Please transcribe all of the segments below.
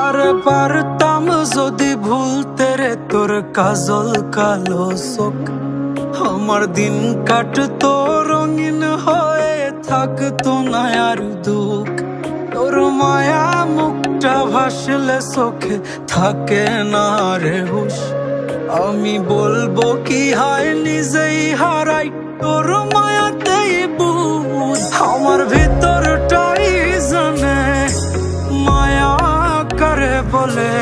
আরে পারতাম যদি ভুলতে রে তোর কাজল কালো চোখ আমার দিন কাটতো রঙিন হয়ে থাকতো না আর দুঃখ তোর মায়া মুখটা ভাসলে চোখে থাকে না রে হুশ আমি বলব কি হয় নিজেই হারাই, তোর মায়াতেই বুঝ আমার ভিতরটাই জানে, মায়া করে বলে।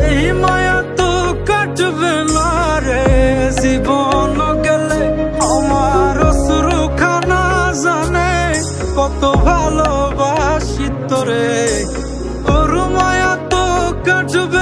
এই মায়া তো কাটবে না রে, জীবন গেলে আমার শুরু খানা জানে। কত ভালোবাসি তোরে, তোর মায়া তো কাটবে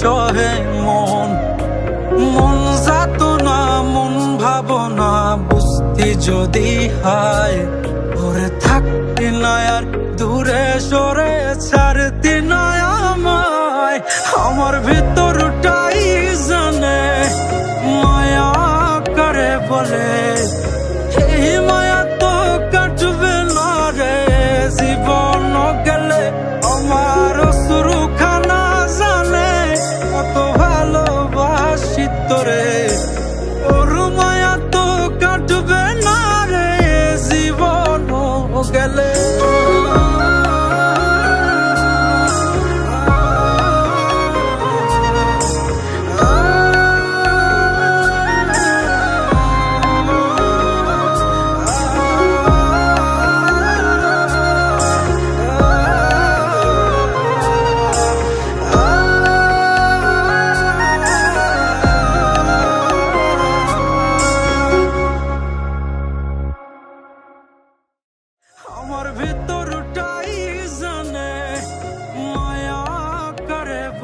সহে মন। মন যাত না মন ভাবনা বুঝতি যদি হায় ওরে থাকতি না আর দূরে সরে ছাড়তি আমায়। আমার ভিতরটাই জানে, মায়া করে বলে।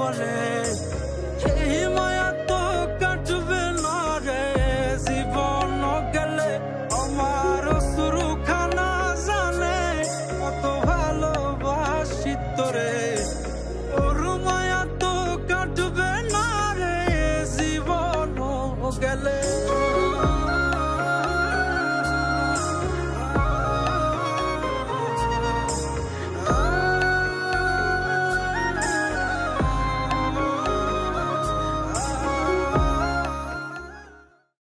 correr.